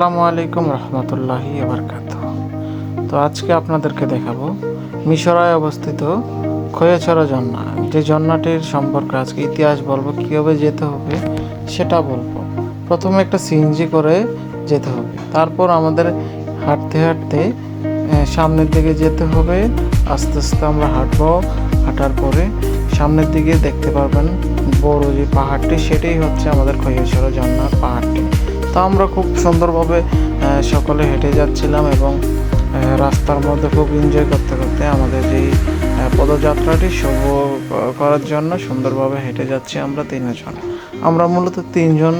আসসালামু আলাইকুম রহমতুল্লাহি আবরকাত তো আজকে আপনাদেরকে দেখাবো মিশরায় অবস্থিত খৈয়াছড়া ঝর্ণা। যে ঝর্ণাটির সম্পর্কে আজকে ইতিহাস বলব, কীভাবে যেতে হবে সেটা বলব। প্রথমে একটা সিএনজি করে যেতে হবে। তারপর আমাদের হাঁটতে হাঁটতে সামনের দিকে যেতে হবে। আস্তে আস্তে আমরা হাঁটবো। হাঁটার পরে সামনের দিকে দেখতে পারবেন বড় যে পাহাড়টি, সেটাই হচ্ছে আমাদের খৈয়াছড়া ঝর্ণার তো আমরা খুব সুন্দরভাবে সকলে হেঁটে যাচ্ছিলাম এবং রাস্তার মধ্যে খুব এনজয় করতে করতে আমাদের যেই পদযাত্রাটি শুভ করার জন্য সুন্দরভাবে হেঁটে যাচ্ছি আমরা তিনজন। আমরা মূলত তিনজন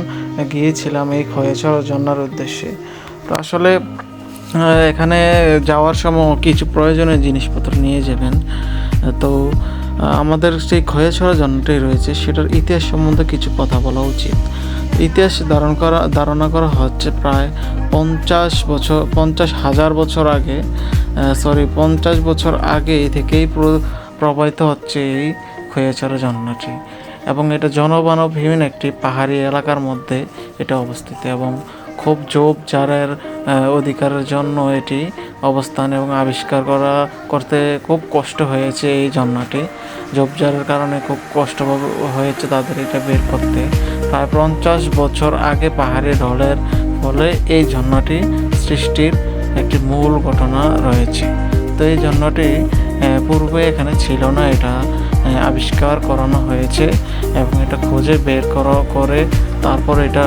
গিয়েছিলাম এই খয়েছড়া ঝর্ণার উদ্দেশ্যে। তো আসলে এখানে যাওয়ার সময় কিছু প্রয়োজনীয় জিনিসপত্র নিয়ে যাবেন। তো আমাদের সেই খয়েছড়া ঝর্ণাটি রয়েছে, সেটার ইতিহাস সম্বন্ধে কিছু কথা বলা উচিত। ইতিহাস ধারণ করা, ধারণা করা হচ্ছে প্রায় পঞ্চাশ বছর, পঞ্চাশ হাজার বছর আগে সরি পঞ্চাশ বছর আগে থেকেই প্র- প্রবাহিত হচ্ছে এই খৈয়াছড়া ঝর্ণাটি এবং এটা জনমানবহীন একটি পাহাড়ি এলাকার মধ্যে এটা অবস্থিত এবং খুব জোপ জারের অধিকারের জন্য এটি অবস্থান এবং আবিষ্কার করা করতে খুব কষ্ট হয়েছে এই ঝর্ণাটি। ঝোপঝাড়ের কারণে খুব কষ্ট হয়েছে তাদের এটা বের করতে। প্রায় পঞ্চাশ বছর আগে পাহাড়ি ঢলের ফলে এই ঝর্ণাটি সৃষ্টির একটি মূল ঘটনা রয়েছে। তো এই ঝর্ণাটি পূর্বে এখানে ছিল না এটা। আবিষ্কার করানো হয়েছে এবং এটা খুঁজে বের করা, করে তারপর এটা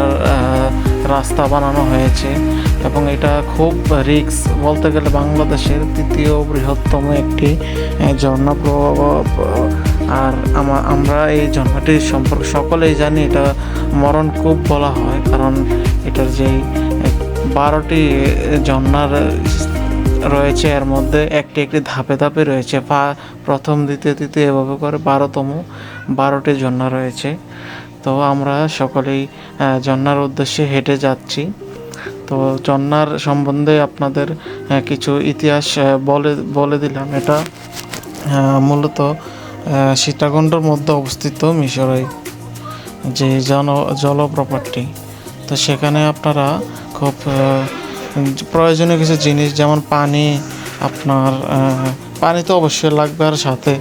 রাস্তা বানানো হয়েছে এবং এটা খুব রিক্স বলতে গেলে বাংলাদেশের তৃতীয় বৃহত্তম একটি ঝর্ণা প্রভাব আর আমরা এই ঝর্ণাটির সম্পর্কে, সকলেই জানি এটা মরণকূপ বলা হয় কারণ এটার যেই বারোটি ঝর্ণার রয়েছে। এর মধ্যে একটি একটি ধাপে ধাপে রয়েছে। প্রথম, দ্বিতীয়, তৃতীয় এভাবে করে বারোতম, বারোটি ঝর্ণা রয়েছে। তো আমরা সকলেই ঝর্ণার উদ্দেশ্যে হেঁটে যাচ্ছি। তো ঝর্ণার সম্বন্ধে আপনাদের কিছু ইতিহাস বলে বলে দিলাম। এটা মূলত সীতাকুণ্ডর মধ্যে অবস্থিত মিশরাই যে জন, জলপ্রপাতটি। তো সেখানে আপনারা খুব প্রয়োজনীয় কিছু জিনিস যেমন পানি আপনার পানি তো অবশ্যই লাগবে আর সাথে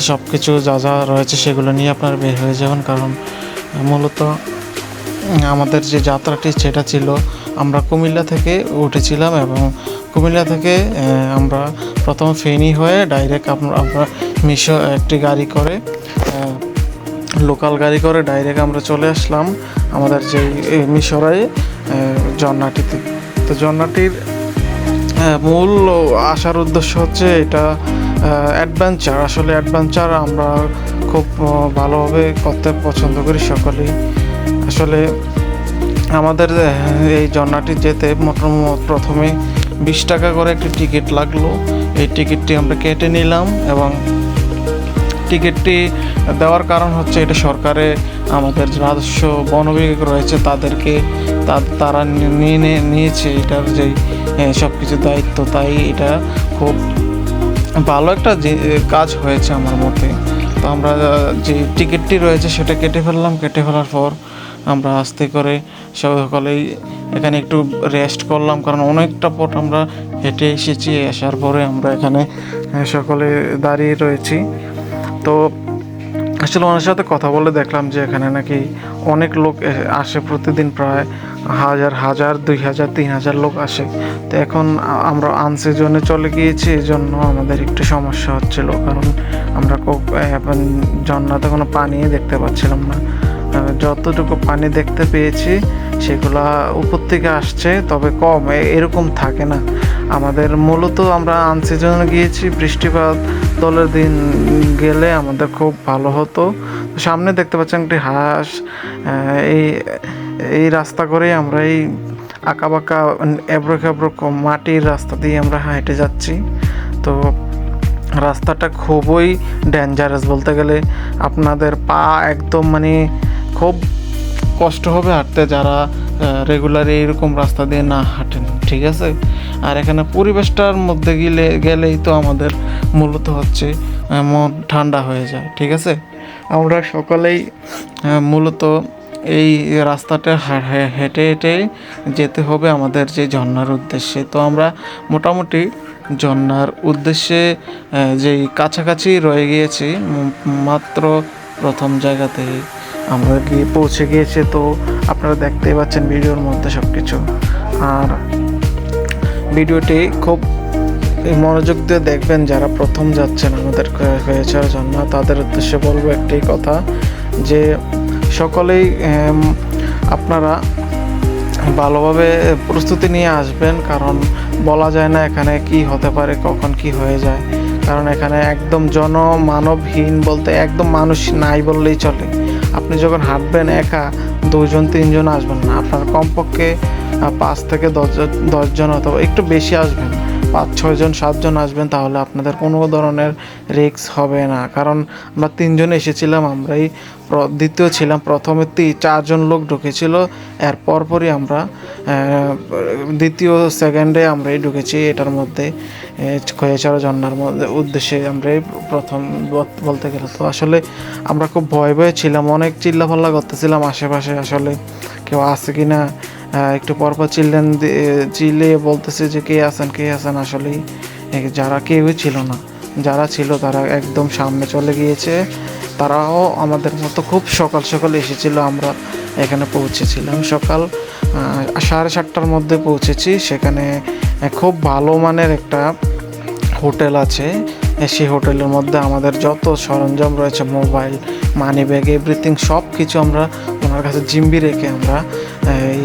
সব কিছু যা যা রয়েছে সেগুলো নিয়ে আপনারা বের হয়ে যাবেন। কারণ মূলত আমাদের যে যাত্রাটি সেটা ছিল আমরা কুমিল্লা থেকে উঠেছিলাম এবং কুমিল্লা থেকে আমরা প্রথম ফেনি হয়ে ডাইরেক্ট আমরা আমরা মিশো একটি গাড়ি করে লোকাল গাড়ি করে ডাইরেক্ট আমরা চলে আসলাম আমাদের যে আহ, ঝর্ণাটিতে। তো ঝর্ণাটির মূল আসার উদ্দেশ্য হচ্ছে এটা অ্যাডভেঞ্চার আসলে অ্যাডভেঞ্চার আমরা খুব ভালোভাবে করতে পছন্দ করি সকলেই। আসলে আমাদের এই ঝর্ণাটি যেতে মোটামুটি প্রথমে বিশ টাকা করে একটি টিকিট লাগল। এই টিকিটটি আমরা কেটে নিলাম এবং টিকিটটি দেওয়ার কারণ হচ্ছে এটা সরকারে আমাদের রাজস্ব বন বিভাগ রয়েছে, তাদেরকে তারা নিয়ে নিয়েছে এটার যে সব কিছু দায়িত্ব, তাই এটা খুব ভালো একটা কাজ হয়েছে আমার মতে। তো আমরা যে টিকিটটি রয়েছে সেটা কেটে ফেললাম, কেটে ফেলার পর আমরা আস্তে করে সব সকলেই এখানে একটু রেস্ট করলাম, কারণ অনেকটা পথ আমরা হেঁটে এসেছি, আসার পরে আমরা এখানে সকলে দাঁড়িয়ে রয়েছি। তো আসলে ওনার সাথে কথা বলে দেখলাম যে এখানে নাকি অনেক লোক আসে প্রতিদিন প্রায় হাজার হাজার, দুই হাজার, তিন হাজার লোক আসে। তো এখন আমরা আনসিজনে চলে গিয়েছি এই জন্য আমাদের একটু সমস্যা হচ্ছিল। কারণ আমরা ঝর্ণাতে কোনো পানি দেখতে পাচ্ছিলাম না। যতটুকু পানি দেখতে পেয়েছি, সেগুলা উপর থেকে আসছে, তবে কম এরকম থাকে না। আমাদের মূলত আমরা আনসিজনে গিয়েছি, বৃষ্টিপাত দলের দিন গেলে আমাদের খুব ভালো হতো। সামনে দেখতে পাচ্ছেন একটি হাঁস এই এই রাস্তা করেই আমরা এই আঁকা বাঁকা এবড়ো খেবড়ো ক- মাটির রাস্তা দিয়ে আমরা হেঁটে যাচ্ছি। তো রাস্তাটা খুবই ডেঞ্জারাস বলতে গেলে আপনাদের পা একদম মানে খুব কষ্ট হবে হাঁটতে যারা রেগুলার এইরকম রাস্তা দিয়ে না হাঁটেন, ঠিক আছে? আর এখানে পরিবেশটার মধ্যে গেলে, গেলেই তো আমাদের মূলত হচ্ছে মন ঠান্ডা হয়ে যায়, ঠিক আছে? আমরা সকালেই মূলত এই রাস্তাটা হেঁটে হেঁটে যেতে হবে আমাদের যে ঝর্নার উদ্দেশ্যে। তো আমরা মোটামুটি ঝর্ণার উদ্দেশ্যে যেই কাছাকাছি রয়ে গিয়েছি মাত্র প্রথম জায়গাতে আমরা গিয়ে পৌঁছে গিয়েছে। তো আপনারা দেখতেই পাচ্ছেন ভিডিওর মধ্যে সব কিছু আর ভিডিওটি খুব মনোযোগ দিয়ে দেখবেন যারা প্রথম যাচ্ছেন আমাদের হয়েছার জন্য। তাদের উদ্দেশ্যে বলব একটি কথা যে সকলেই আপনারা ভালোভাবে প্রস্তুতি নিয়ে আসবেন, কারণ বলা যায় না এখানে কি হতে পারে, কখন কি হয়ে যায়। কারণ এখানে একদম জনমানবহীন বলতে একদম মানুষ নাই বললেই চলে। আপনি যখন হাঁটবেন একা দুজন তিনজন আসবেন না। আপনার কমপক্ষে পাঁচ থেকে দশজন দশজন অথবা একটু বেশি আসবেন। পাঁচ ছয়জন সাতজন আসবেন তাহলে আপনাদের কোনো ধরনের রিস্ক হবে না। কারণ আমরা তিনজন এসেছিলাম, আমরাই দ্বিতীয় ছিলাম। প্রথমে চারজন লোক ঢুকেছিল। এর পরপরই আমরা দ্বিতীয় সেকেন্ডে আমরাই ঢুকেছি এটার মধ্যে। খয়েছাড়া ঝর্নার মধ্যে, উদ্দেশ্যে আমরাই প্রথম বলতে গেলে। তো আসলে আমরা খুব ভয় ভয়ে ছিলাম, অনেক চিল্লাফাল্লা করতেছিলাম আশেপাশে আসলে। কেউ আছে কি না? একটু পরপর চিল্লেন চিল্লিয়ে বলতেছে যে, কে আছেন কে আছেন? আসলেই যারা কেউই ছিল না। যারা ছিল তারা একদম সামনে চলে গিয়েছে। তারাও আমাদের মতো খুব সকাল সকাল এসেছিল, আমরা এখানে পৌঁছেছিলাম। সকাল সাড়ে সাতটার মধ্যে পৌঁছেছি। সেখানে খুব ভালো মানের একটা হোটেল আছে। সেই হোটেলের মধ্যে আমাদের যত সরঞ্জাম রয়েছে, মোবাইল, মানি ব্যাগ, এভরিথিং সব কিছু আমরা ওনার কাছে জিম্বি রেখে আমরা এই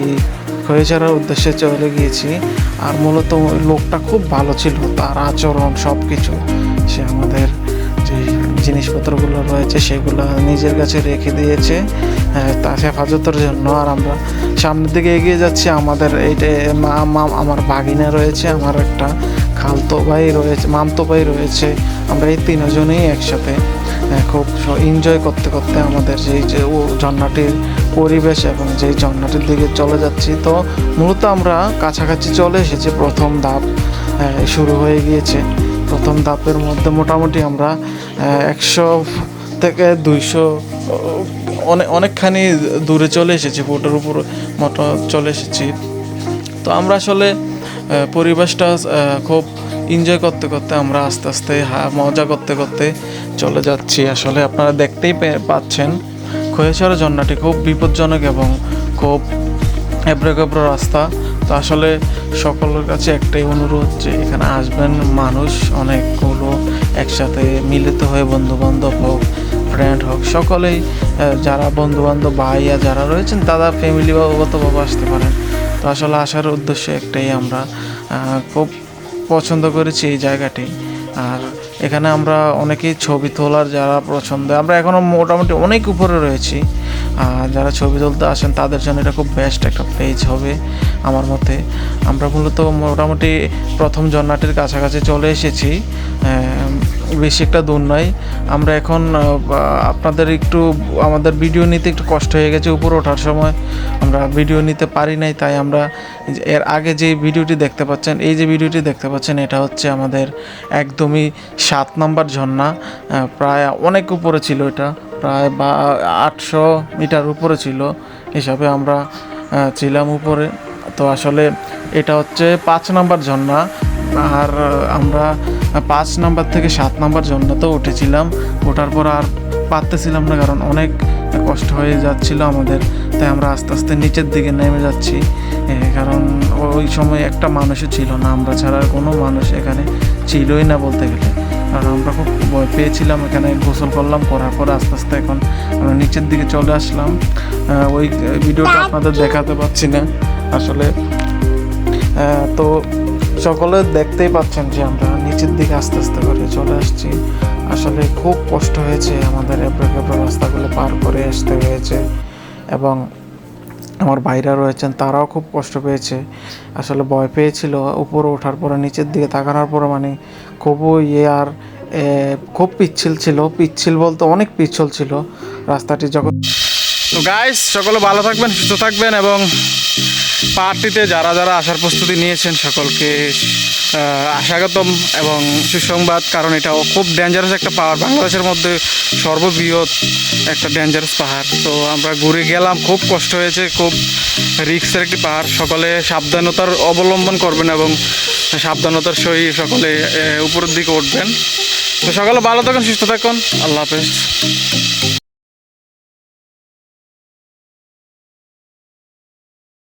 হয়ে যাওয়ার উদ্দেশ্যে চলে গিয়েছি। আর মূলত লোকটা খুব ভালো ছিল, তার আচরণ সব কিছু সে আমাদের জিনিসপত্রগুলো রয়েছে সেগুলো নিজের কাছে রেখে দিয়েছে। আহ, তা হেফাজতের জন্য। আর আমরা সামনের দিকে এগিয়ে যাচ্ছি। আমাদের এইটা আমার বাগিনা রয়েছে আমার একটা খালতো ভাই রয়েছে মামতো ভাই রয়েছে। আমরা এই তিনজনেই একসাথে আহ, খুব এনজয় করতে করতে আমাদের যেই যে ও ঝর্ণাটির পরিবেশ এবং যেই ঝর্ণাটির দিকে চলে যাচ্ছি। তো মূলত আমরা কাছাকাছি চলে এসেছি। প্রথম ধাপ আহ, শুরু হয়ে গিয়েছে। প্রথম ধাপের মধ্যে মোটামুটি আমরা একশো থেকে দুইশো অনেক অনেকখানি দূরে চলে এসেছি, বোটের উপর মতো চলে এসেছি। তো আমরা আসলে পরিবেশটা খুব এনজয় করতে করতে আমরা আস্তে আস্তে হা- মজা করতে করতে চলে যাচ্ছি। আসলে আপনারা দেখতেই পাচ্ছেন খয়েছড়া ঝর্ণাটি খুব বিপজ্জনক এবং খুব এবড়ো রাস্তা। তো আসলে সকলের কাছে একটাই অনুরোধ যে এখানে আসবেন। মানুষ অনেকগুলো একসাথে মিলিত হয়ে বন্ধু বান্ধব হোক ফ্রেন্ড হোক, সকলেই যারা বন্ধু বান্ধব ভাইয়া যারা রয়েছেন, তারা ফ্যামিলি বাবগতভাবে আসতে পারেন। তো আসলে আসার উদ্দেশ্য একটাই আমরা খুব পছন্দ করেছি এই জায়গাটি। আর এখানে আমরা অনেকেই ছবি তোলার যারা পছন্দ, আমরা এখনও মোটামুটি অনেক উপরে রয়েছি। যারা ছবি তুলতে আসেন, তাদের জন্য এটা খুব বেস্ট একটা পেজ হবে আমার মতে। আমরা মূলত মোটামুটি প্রথম ঝর্ণাটির কাছাকাছি চলে এসেছি। বেশি একটা দূর নয়। আমরা এখন আপনাদের একটু, আমাদের ভিডিও নিতে একটু কষ্ট হয়ে গেছে উপরে ওঠার সময়। আমরা ভিডিও নিতে পারি নাই, তাই আমরা এর আগে যে ভিডিওটি দেখতে পাচ্ছেন, এই যে ভিডিওটি দেখতে পাচ্ছেন, এটা হচ্ছে আমাদের একদমই সাত নম্বর ঝর্ণা। প্রায় অনেক উপরে ছিল এটা, প্রায় বা, আটশো মিটার উপরে ছিল। হিসাবে আমরা ছিলাম উপরে। তো আসলে এটা হচ্ছে পাঁচ নাম্বার ঝর্ণা। আর আমরা পাঁচ নাম্বার থেকে সাত নাম্বার জন্য তো উঠেছিলাম। ওঠার পর আর পারতেছিলাম না কারণ অনেক কষ্ট হয়ে যাচ্ছিল আমাদের। তাই আমরা আস্তে আস্তে নিচের দিকে নেমে যাচ্ছি। কারণ ওই সময় একটা মানুষও ছিল না। আমরা ছাড়া আর কোনো মানুষ এখানে ছিলই না বলতে গেলে। আর আমরা খুব ভয় পেয়েছিলাম, এখানে গোসল করলাম, করার পর আস্তে আস্তে এখন আমরা নিচের দিকে চলে আসলাম। ওই ভিডিওটা আপনাদের দেখাতে পাচ্ছি না আসলে। তো সকলে দেখতেই পাচ্ছেন যে আমরা নিচের দিকে আস্তে আস্তে করে চলে আসছি। আসলে খুব কষ্ট হয়েছে আমাদের এবড়ো খেবড়ো রাস্তাগুলো পার করে আসতে হয়েছে এবং আমার ভাইরা রয়েছেন, তারাও খুব কষ্ট পেয়েছে। আসলে ভয় পেয়েছিল উপরে ওঠার পরে, নিচের দিকে তাকানোর পরে মানে খুবই ইয়ে আর খুব পিচ্ছিল ছিল। পিচ্ছিল বলতে অনেক পিচ্ছল ছিল। রাস্তাটি যখন গাইস সকলে ভালো থাকবেন, সুস্থ থাকবেন এবং পার্টিতে যারা যারা আসার প্রস্তুতি নিয়েছেন সকলকে আশাগতম এবং সুসংবাদ, কারণ এটা খুব ডেঞ্জারাস একটা পাহাড়। বাংলাদেশের মধ্যে সর্ববৃহৎ একটা ডেঞ্জারাস পাহাড়। তো আমরা ঘুরে গেলাম, খুব কষ্ট হয়েছে, খুব রিক্সের একটি পাহাড়। সকলে সাবধানতার অবলম্বন করবেন এবং সাবধানতার সহিত সকলে উপরের দিকে উঠবেন। তো সকালে ভালো থাকুন, সুস্থ থাকুন। আল্লাহ হাফেজ।